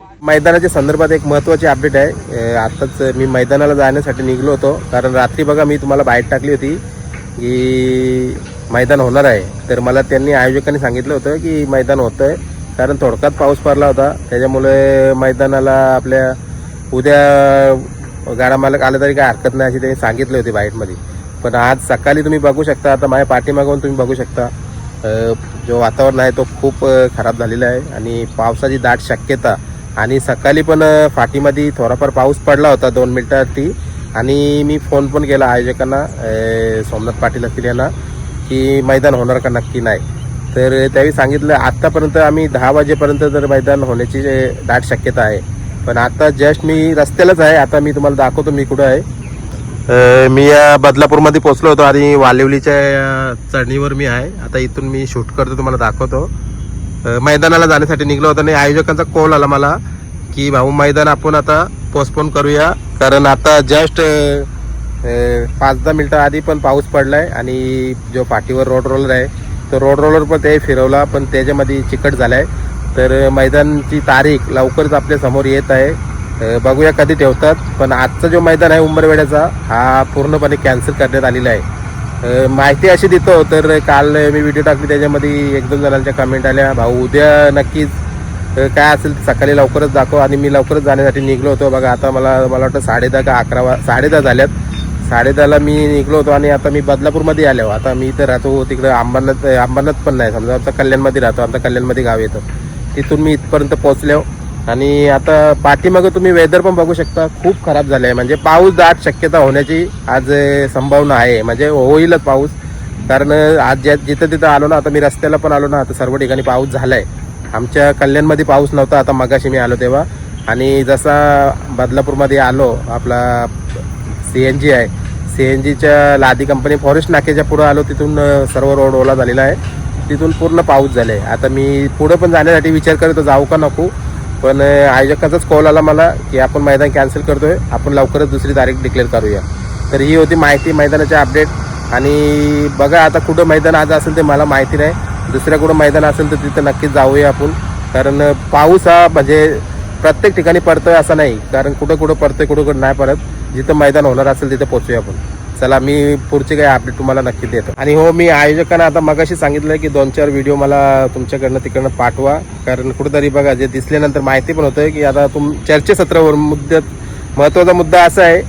मैदानाच्या संदर्भात एक महत्त्वाची अपडेट आहे. आताच आत्ताच मी मैदानाला जाण्यासाठी निघलो होतो. कारण रात्री बघा मी तुम्हाला बाहेर टाकली होती की मैदान होणार आहे. तर मला त्यांनी आयोजकांनी सांगितलं होतं की मैदान होतं आहे कारण थोडक्यात पाऊस पडला होता. त्याच्यामुळे मैदानाला आपल्या उद्या गाडा मालक आलं तरी काय हरकत नाही अशी त्यांनी सांगितले होते बाईटमध्ये. पण आज सकाळी तुम्ही बघू शकता. आता माझ्या पाठीमागून तुम्ही बघू शकता. जो वातावरण आहे तो खूप खराब झालेला आहे. आणि पावसाची दाट शक्यता आणि सकाळी पण फाटीमध्ये थोडाफार पाऊस पडला होता दोन मिनटासाठी आणि मी फोन पण केला आयोजकांना सोमनाथ पाटील असतील यांना की मैदान होणार का नक्की नाही. तर त्यावेळी सांगितलं आत्तापर्यंत आम्ही दहा वाजेपर्यंत जर मैदान होण्याची दाट शक्यता आहे. पण आता जस्ट मी रस्त्यालाच आहे आता मी तुम्हाला दाखवतो मी कुठं आहे. मी या बदलापूरमध्ये पोचलो होतो आणि वालिवलीच्या चढणीवर मी आहे. आता इथून मी शूट करतो तुम्हाला दाखवतो. मैदानाला जाण्यासाठी निघलो होतो आणि आयोजकांचा कॉल आला मला की भाऊ मैदान आपण आता पोस्टपोन करूया. कारण आता जस्ट पाच दहा मिनटं आधी पण पाऊस पडलाय आणि जो पाठीवर रोड रोलर आहे तो रोड रोलर पण ते फिरवला पण त्याच्यामध्ये चिकट झालाय. तर मैदानची तारीख लवकरच आपल्यासमोर येत आहे. बघूया कधी ठेवतात. पण आजचा जो मैदान आहे उंबरवेड्याचा हा पूर्णपणे कॅन्सल करण्यात आलेला आहे. माहिती अशी देतो तर काल मी व्हिडिओ टाकली त्याच्यामध्ये एक दोन जणांच्या कमेंट आल्या. भाऊ उद्या नक्कीच काय असेल सकाळी लवकरच दाखव. आणि मी लवकरच जाण्यासाठी निघलो होतो. बघा आता मला मला वाटतं साडेदहा का अकरा वा साडेदहा झाल्यात. साडेदहाला मी निघलो होतो आणि आता मी बदलापूरमध्ये आलो. आता मी इथं राहतो तिकडं अंबरनाथ अंबरनाथ पण नाही. समजा आमचा कल्याणमध्ये राहतो. आमचा कल्याणमध्ये गाव येतं. तिथून मी इथपर्यंत पोहोचल्यावर आणि आता पाठीमागं तुम्ही वेदर पण बघू शकता खूप खराब झालं आहे म्हणजे पाऊस दाट शक्यता होण्याची आज संभावना आहे. म्हणजे होईलच पाऊस. कारण आज ज्या जिथं तिथं आलो ना आता मी रस्त्याला पण आलो ना आता सर्व ठिकाणी पाऊस झाला आहे आमच्या कल्याणमध्ये पाऊस नव्हता आता मगाशी मी आलो तेव्हा. आणि जसा बदलापूरमध्ये आलो आपला सी एन जी आहे. सी एन जीच्या लादी कंपनी फॉरेस्ट नाक्याच्या पुढं आलो तिथून सर्व रोड ओला झालेला आहे. तिथून पूर्ण पाऊस झाला आहे आता मी पुढं पण जाण्यासाठी विचार करतो जाऊ का नको? पण आयोजकाचाच कॉल आला मला की आपण मैदान कॅन्सल करतोय. आपण लवकरच दुसरी तारीख डिक्लेअर करूया. तर ही होती माहिती मैदानाची अपडेट आणि बघा आता कुठं मैदान आज असेल ते मला माहिती नाही. दुसऱ्या कुठं मैदान असेल तर तिथं नक्कीच जाऊया आपण. कारण पाऊस हा म्हणजे प्रत्येक ठिकाणी पडतोय असं नाही. कारण कुठं कुठं पडतोय कुठं कुठं नाही पडत. जिथं मैदान होणार असेल तिथं पोहोचूया आपण. चला मी पुढचे काही अपडेट तुम्हाला नक्की देतो. आणि हो मी आयोजकांना आता मगाशी सांगितलं की दोन चार व्हिडिओ मला तुमच्याकडनं तिकडनं पाठवा. कारण कुठेतरी बघा जे दिसल्यानंतर माहिती पण होतं की आता तुम चर्चेसत्रावर मुद्द्यात महत्त्वाचा मुद्दा असा आहे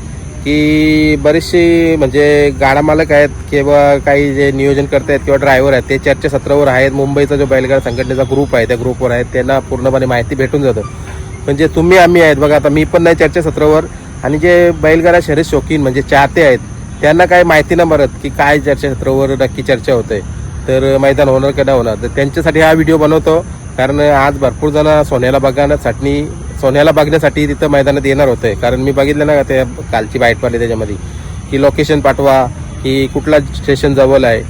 की बरेचशी म्हणजे गाडा मालक आहेत किंवा काही जे नियोजन करत आहेत किंवा ड्रायव्हर आहेत ते चर्चेसत्रावर आहेत. मुंबईचा जो बैलगाडा संघटनेचा ग्रुप आहे त्या ग्रुपवर आहेत. त्यांना पूर्णपणे माहिती भेटून जातं. म्हणजे तुम्ही आम्ही आहेत बघा आता मी पण नाही चर्चेसत्रावर. आणि जे बैलगाडा शरीर शौकीन म्हणजे चाहते आहेत त्यांना काही माहिती न मरत की काय चर्चासत्रावर नक्की चर्चा होते. तर मैदान होणार का नाही होणार. तर त्यांच्यासाठी हा व्हिडिओ बनवतो. कारण आज भरपूर जण सोन्याला बघण्यासाठी सोन्याला बघण्यासाठी तिथं मैदानात येणार होते. कारण मी बघितलं ना का त्या कालची बाईट पाडली त्याच्यामध्ये. की लोकेशन पाठवा की कुठला स्टेशन जवळ आहे.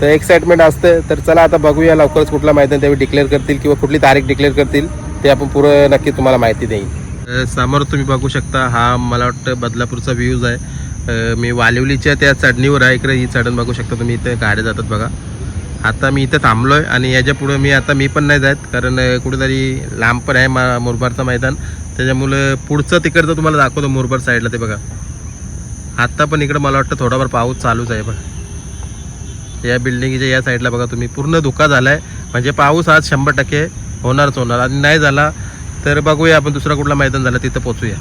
तर एक्साइटमेंट असतं. तर चला आता बघूया लवकरच कुठला मैदान त्यावेळी डिक्लेअर करतील किंवा कुठली तारीख डिक्लेअर करतील ते आपण पुरं नक्की तुम्हाला माहिती देईल समोर तुम्ही बघू शकता. हा मला वाटतं बदलापूरचा व्ह्यूज आहे. मी वालिवलीच्या त्या चढणीवर आहे. इकडे ही चढण बघू शकता तुम्ही. इथे गाड्या जातात बघा. आता मी इथं थांबलो आहे आणि याच्या पुढं मी आता मी पण नाही जात कारण कुठेतरी लांब पण आहे मा मुरबारचं मैदान. त्याच्यामुळं पुढचं तिकडचं तुम्हाला दाखवतो मुरबार साईडला ते बघा. आत्ता पण इकडं मला वाटतं थोडाफार पाऊस चालूच आहे बघा या बिल्डिंगच्या या साईडला बघा तुम्ही. पूर्ण धुका आहे म्हणजे पाऊस आज शंभर टक्के होणारच होणार. आणि नाही झाला तर बघूया आपण दुसरा कुठला मैदान झाला तिथं पोचूया.